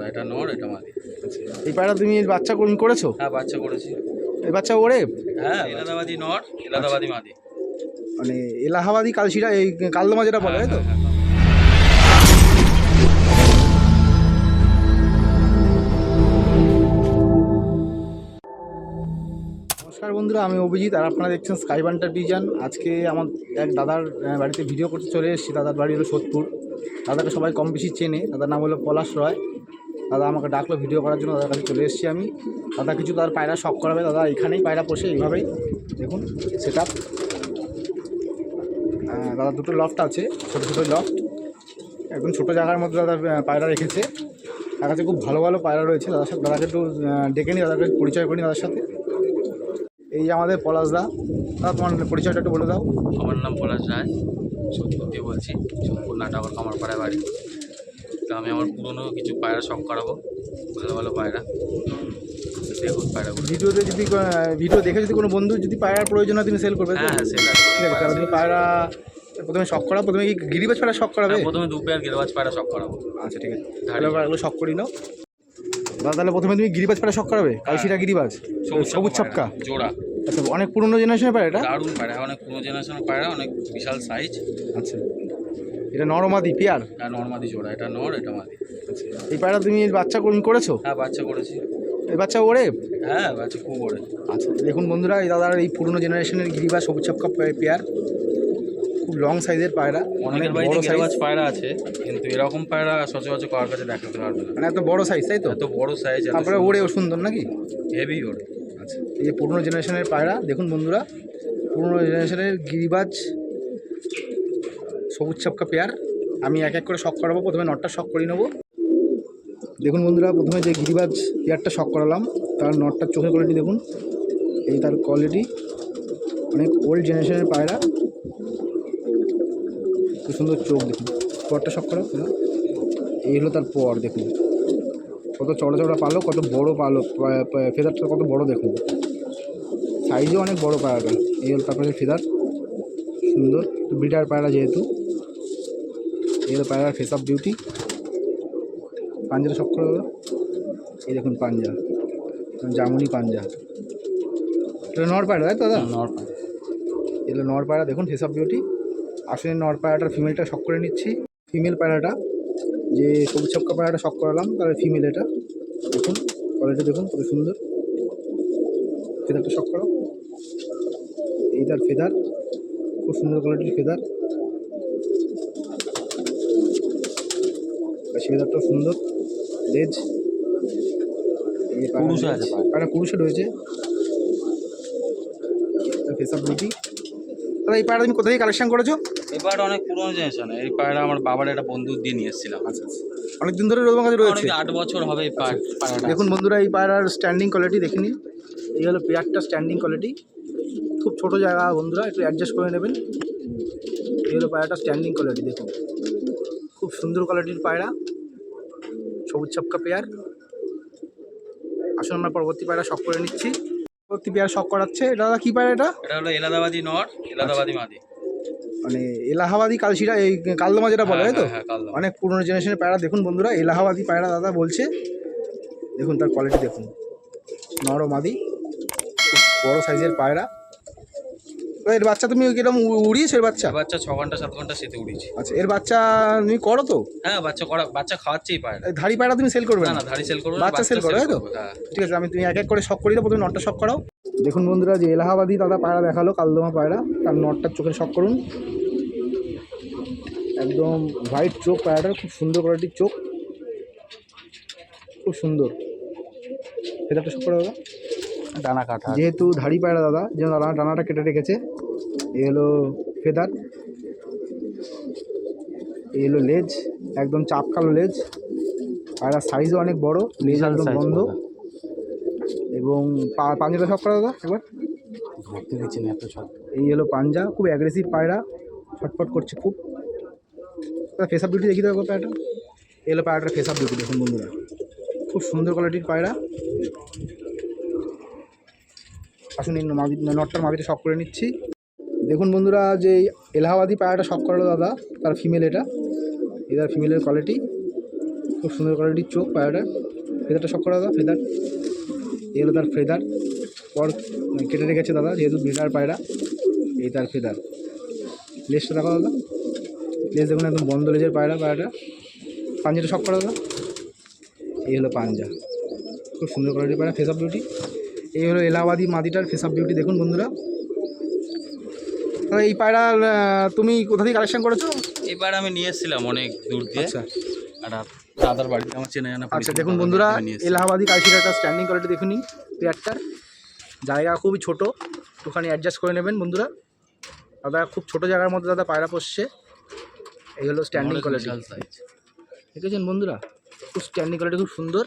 জোড়া এটা নর এটা মাদি। এই পায়রা তুমি বাচ্চা কোন করেছ? হ্যাঁ বাচ্চা করেছি। এই বাচ্চা ওরে? হ্যাঁ এলাদাবাদি নর এলাদাবাদি মাদি। মানে এলাহাবাদি কালশিরা এই কালদমা যেটা বলে তো? হ্যাঁ, হ্যাঁ, নমস্কার বন্ধুরা আমি অভিজিৎ আর আপনারা দেখছেন স্কাই বান্টার ডিজান আজকে আমার এক দাদার বাড়িতে ভিডিও করতে চলে এসেছি। দাদার বাড়ি হলো সোদপুর। দাদাকে সবাই কম বেশি চেনে। দাদার নাম হলো পলাশ রয়। দাদা আমাকে ডাকলো ভিডিও করার জন্য, দাদার কাছে চলে এসেছি আমি। দাদা কিছু তার পায়রা শখ করাবে, দাদা এখানেই পায়রা পোষে, এইভাবেই। দেখুন সেট দাদা দুটো লফট আছে, ছোটো ছোটো লফট একদম ছোটো জায়গার মধ্যে দাদা পায়রা রেখেছে। তার কাছে খুব ভালো ভালো পায়রা রয়েছে। দাদার সাথে দাদাকে একটু ডেকে নিই, দাদাকে পরিচয় করি দাদার সাথে। এই যে আমাদের পলাশদা দাদা, তোমার পরিচয়টা একটু বলে দাও। আমার নাম পলাশ রায়। সত্যি বলছি সোদপুর নাটাগর কামারপাড়ায় বাড়ি। তো আমি আমার পুরনো কিছু পায়রা শখ করাবো। ভালো ভালো পায়রা। দেখুন পায়রাগুলো। ভিডিওতে যদি ভিডিও দেখে যদি কোনো বন্ধু যদি পায়রার প্রয়োজন হয় তুমি সেল করবে? হ্যাঁ হ্যাঁ সেটা ঠিক আছে তাহলে তুমি পায়রা প্রথমে শখ করা প্রথমে কি গিরিবাজ পায়রা শখ করাবে? হ্যাঁ, প্রথমে দু পেয়ার গেরবাজ পায়রা শখ করাবো। আচ্ছা ঠিক আছে। তাহলে এগুলো শখ করি নাও। দাদা তাহলে প্রথমে তুমি গিরিবাজ পায়রা শখ করাবে? কালশিরা গিরিবাজ? সবুজ ছাপকা? জোড়া। আচ্ছা অনেক পুরনো জেনারেশনের পায়রা এটা? দারুণ পায়রা অনেক পুরো জেনারেশনের পায়রা অনেক বিশাল সাইজ আচ্ছা। এটা নরমাদি পিয়ার? আর নর্মাদি জোড়া এটা নর এটা মাদি। এই পায়রা তুমি বাচ্চা কোন করেছ? হ্যাঁ বাচ্চা করেছি। এই বাচ্চা ওরে? হ্যাঁ বাচ্চা খুব বড় আচ্ছা দেখুন বন্ধুরা এই দাদার এই পুরনো জেনারেশনের গিরিবাজ সবুজ ছাপকা পেয়ার। খুব লং সাইজের পায়রা অনেক অনেকের বাড়িতে বড় গেরবাজ পায়রা আছে কিন্তু এরকম পায়রা সচরাচর কার কাছে দেখাতে পারবে না। মানে এত বড় সাইজ তাই তো? এত বড় সাইজ তারপরে ওরেও সুন্দর নাকি? হেভি ওরে। আচ্ছা এই যে পুরনো জেনারেশনের পায়রা দেখুন বন্ধুরা পুরনো জেনারেশনের গিরিবাজ সবুজ ছাপকা পেয়ার আমি এক এক করে শখ করাবো, প্রথমে নটটা শখ করে নেব। দেখুন বন্ধুরা, প্রথমে যে গিরিবাজ পেয়ারটা শখ করালাম, তার নটটার চোখের কোয়ালিটি দেখুন। এই তার কোয়ালিটি অনেক ওল্ড জেনারেশনের পায়রা। খুব সুন্দর চোখ দেখুন। পরটা শখ করা এই হলো তার পর দেখুন। কত চড়া চড়া পালো কত বড় পালো ফেদারটা কত বড় দেখুন। সাইজও অনেক বড় পায়রাটা এই হলো তারপরে ফেদার সুন্দর। ব্রিডার পায়রা যেহেতু। এই হলো পায়রার ফেস অফ বিউটি পাঞ্জাটা সব করে হলো এই দেখুন পাঞ্জা। জামুনি পাঞ্জা। এটা নর পায়রা তাই তো দাদা? নর এগুলো নর পায়রা দেখুন ফেস অফ বিউটি আসলে নর পায়রাটার ফিমেলটা শখ করে নিচ্ছি। ফিমেল পায়রাটা যে সবুজ ছক্কা পায়রাটা শখ করালাম তাহলে ফিমেল এটা। দেখুন কোয়ালিটি দেখুন কত সুন্দর। ফেদারটা শখ করো এই তার ফেদার খুব সুন্দর কোয়ালিটির ফেদার ফেদারটাও সুন্দর। লেজ। এই আছে। পায়রা। পায়রা রয়েছে। ফেস অফ বিউটি এই পায়রা তুমি কোথায় কালেকশন করেছ? এবার অনেক পুরনো জেনারেশন এই পায়রা আমার বাবার একটা বন্ধু দিয়ে নিয়ে এসেছিলাম। আচ্ছা আচ্ছা। অনেক দিন ধরে তোমার কাছে রয়েছে। আট বছর হবে এই পায়- পায়রাটা দেখুন বন্ধুরা এই পায়রার স্ট্যান্ডিং কোয়ালিটি দেখে নিন। এই হলো পেয়ারটা স্ট্যান্ডিং কোয়ালিটি খুব ছোট জায়গা বন্ধুরা একটু অ্যাডজাস্ট করে নেবেন। এই হলো পায়রাটা স্ট্যান্ডিং কোয়ালিটি দেখুন। খুব সুন্দর কোয়ালিটির পায়রা। সবুজ ছাপকা পেয়ার। আসুন আমরা পরবর্তী পায়রা শখ করে নিচ্ছি। পরবর্তী পেয়ার শখ করাচ্ছে। এটা দাদা কী পায়রা এটা? এটা হলো এলাদাবাদি নর এলাদাবাদি মাদি। মানে এলাহাবাদি কালশিরা এই কালদমা যেটা বলে তাই তো? হ্যাঁ, হ্যাঁ। অনেক পুরনো জেনারেশনের পায়রা। দেখুন বন্ধুরা এলাহাবাদি পায়রা দাদা বলছে। দেখুন তার কোয়ালিটি দেখুন। নর মাদি খুব বড় সাইজের পায়রা। এর বাচ্চা তুমি কীরকম উড়িয়েছো এর বাচ্চা? বাচ্চা ছ ঘণ্টা সাত ঘণ্টা শীতে উড়িয়েছে। আচ্ছা এর বাচ্চা তুমি করো তো? হ্যাঁ বাচ্চা করা বাচ্চা খাওয়াচ্ছেই এই ধাড়ি পায়রা তুমি সেল করবে না না? না ধাড়ি সেল করব বাচ্চা সেল করো, তাই তো? হ্যাঁ। ঠিক আছে আমি তুমি এক এক করে শখ করি দাও প্রথমে নটটা শখ করাও। দেখুন বন্ধুরা যে এলাহাবাদি দাদা পায়রা দেখাল কালদমা পায়রা তার নটটার চোখে শখ করুন। একদম হোয়াইট চোখ পায়রাটার খুব সুন্দর কোয়ালিটির চোখ। খুব সুন্দর। ফেদারটা শখ করে দাদা ডানা কাটা যেহেতু ধাড়ি পায়রা দাদা যেন দাদা ডানাটা কেটে রেখেছে। এই হলো ফেদার এই হলো লেজ একদম চাপ কালো লেজ। পায়রার সাইজও অনেক বড় লেজ একদম বন্ধ। এবং পাঞ্জাটা সব করা দাদা একবার। ধরতে দিচ্ছি না এত সব এই হলো পাঞ্জা খুব অ্যাগ্রেসিভ পায়রা ছটফট করছে খুব। ফেস আপ বিউটি দেখি দেবো পায়রাটা। এই হলো পায়রাটার ফেস আপ বিউটি দেখুন বন্ধুরা। খুব সুন্দর কোয়ালিটির পায়রা। মাদি নটটার মাদিটা শখ করে নিচ্ছি। দেখুন বন্ধুরা, যে এলাহাবাদি পায়রাটা শখ করালো দাদা, তার ফিমেল এটা। এটার ফিমেলের কোয়ালিটি খুব সুন্দর কোয়ালিটির চোখ পায়রাটার ফেদারটা শখ করা দাদা, ফেদার। হলো তার ফেদার। পর কেটে রেখেছে দাদা, যেহেতু ব্রিডার পায়রা, এই তার ফেদার। লেজটা দেখো দাদা। লেজ দেখুন একদম বন্ধ লেজের পায়রা, পায়রাটা। পাঞ্জাটা শখ করা দাদা। এই হলো পাঞ্জা। খুব সুন্দর কোয়ালিটির পায়রা ফেস অফ বিউটি এই হলো এলাহাবাদি মাদিটার ফেস অফ বিউটি দেখুন বন্ধুরা। এই পায়রা তুমি কোথা থেকে কালেকশন করেছ? এই পায়রা আমি নিয়ে এসেছিলাম অনেক দূর দিয়ে। আচ্ছা। দাদার বাড়িতে আমার চেনা জানা আচ্ছা দেখুন বন্ধুরা এলাহাবাদি একটা স্ট্যান্ডিং কোয়ালিটি দেখুন পেয়ারটার জায়গা খুবই ছোট একটুখানি অ্যাডজাস্ট করে নেবেন বন্ধুরা। দাদা খুব ছোট জায়গার মধ্যে দাদা পায়রা পোষছে। এই হলো স্ট্যান্ডিং কোয়ালিটি। দেখেছেন বন্ধুরা? খুব স্ট্যান্ডিং কোয়ালিটি খুব সুন্দর।